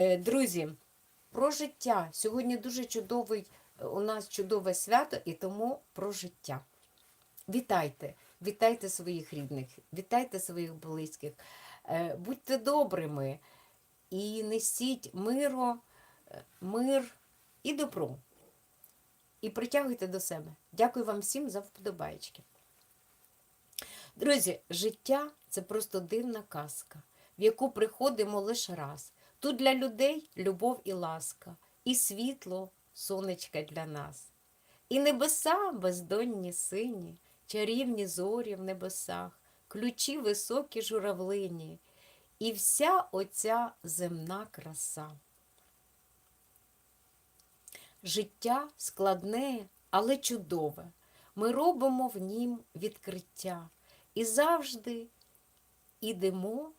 Е, Друзі, про життя. Сьогодні дуже чудовий, е, у нас чудове свято, і тому про життя. Вітайте, вітайте своїх рідних, вітайте своїх близьких, Е, будьте добрими і несіть миро, мир і добро. І притягуйте до себе. Дякую вам всім за вподобайки. Друзі, життя це просто дивна казка, в яку приходимо лише раз. Тут для людей любов і ласка, і світло, сонечка для нас. І небеса бездонні сині, чарівні зорі в небесах, ключі високі журавлині, і вся оця земна краса. Життя складне, але чудове. Ми робимо в нім відкриття і завжди ідемо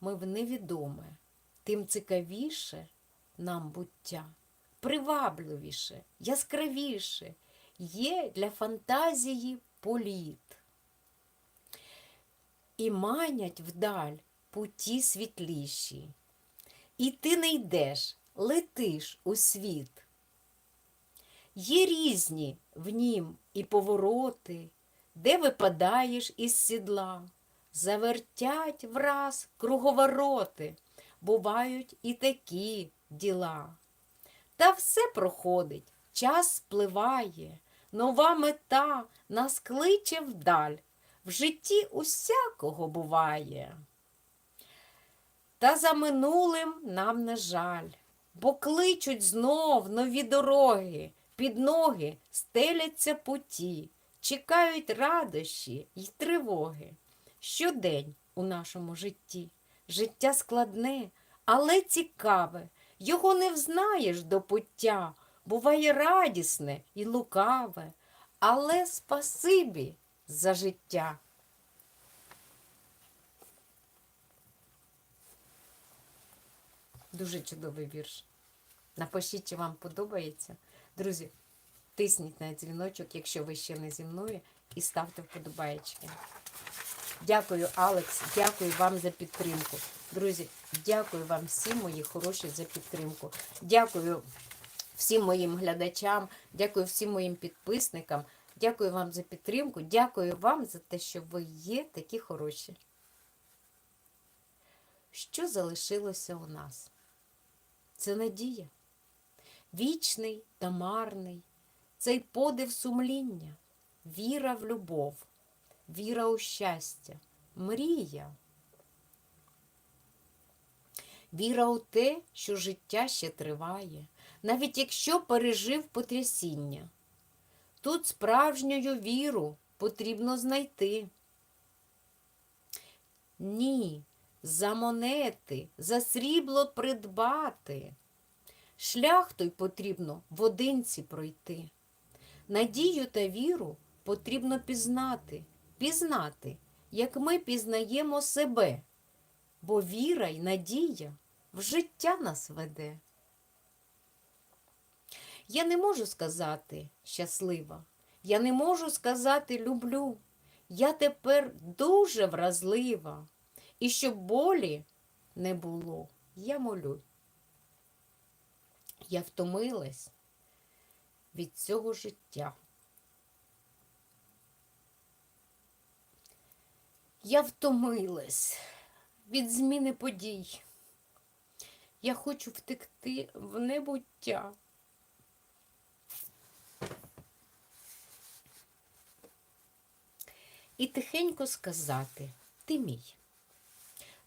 ми в невідоме, тим цікавіше нам буття, привабливіше, яскравіше є для фантазії політ. І манять вдаль путі світліші. І ти не йдеш, летиш у світ. Є різні в нім і повороти, де випадаєш із сідла, завертять враз круговороти, бувають і такі діла. Та все проходить, час спливає, нова мета нас кличе вдаль, в житті усякого буває. Та за минулим нам не жаль, бо кличуть знов нові дороги, під ноги стеляться путі, чекають радощі й тривоги. Щодень у нашому житті. Життя складне, але цікаве. Його не взнаєш до пуття, буває радісне і лукаве, але спасибі за життя. Дуже чудовий вірш. Напишіть, чи вам подобається. Друзі, тисніть на дзвіночок, якщо ви ще не зі мною, і ставте вподобаєчки. Дякую, Алекс, дякую вам за підтримку. Друзі, дякую вам всім, мої хороші, за підтримку. Дякую всім моїм глядачам, дякую всім моїм підписникам. Дякую вам за підтримку. Дякую вам за те, що ви є такі хороші. Що залишилося у нас? Це надія. Вічний та марний, цей подив сумління, віра в любов, віра у щастя, мрія. Віра у те, що життя ще триває, навіть якщо пережив потрясіння. Тут справжню віру потрібно знайти. Ні, за монети, за срібло придбати. Шлях той потрібно в одинці пройти. Надію та віру потрібно пізнати, пізнати, як ми пізнаємо себе, бо віра й надія в життя нас веде. Я не можу сказати щаслива, я не можу сказати люблю. Я тепер дуже вразлива, і щоб болі не було, я молю. Я втомилась від цього життя. Я втомилась від зміни подій. Я хочу втекти в небуття. І тихенько сказати, ти мій.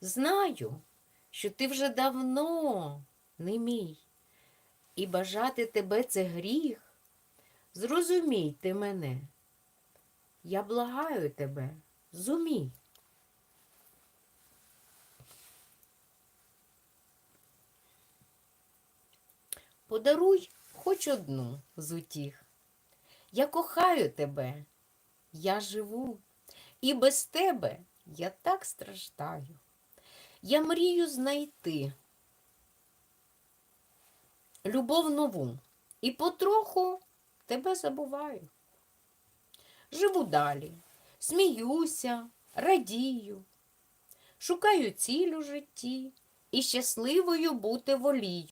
Знаю, що ти вже давно не мій і бажати тебе це гріх. Зрозумій ти мене. Я благаю тебе, зумій. Подаруй хоч одну з утіх. Я кохаю тебе, я живу, і без тебе я так страждаю. Я мрію знайти любов нову і потроху тебе забуваю. Живу далі, сміюся, радію, шукаю ціль у житті і щасливою бути волію.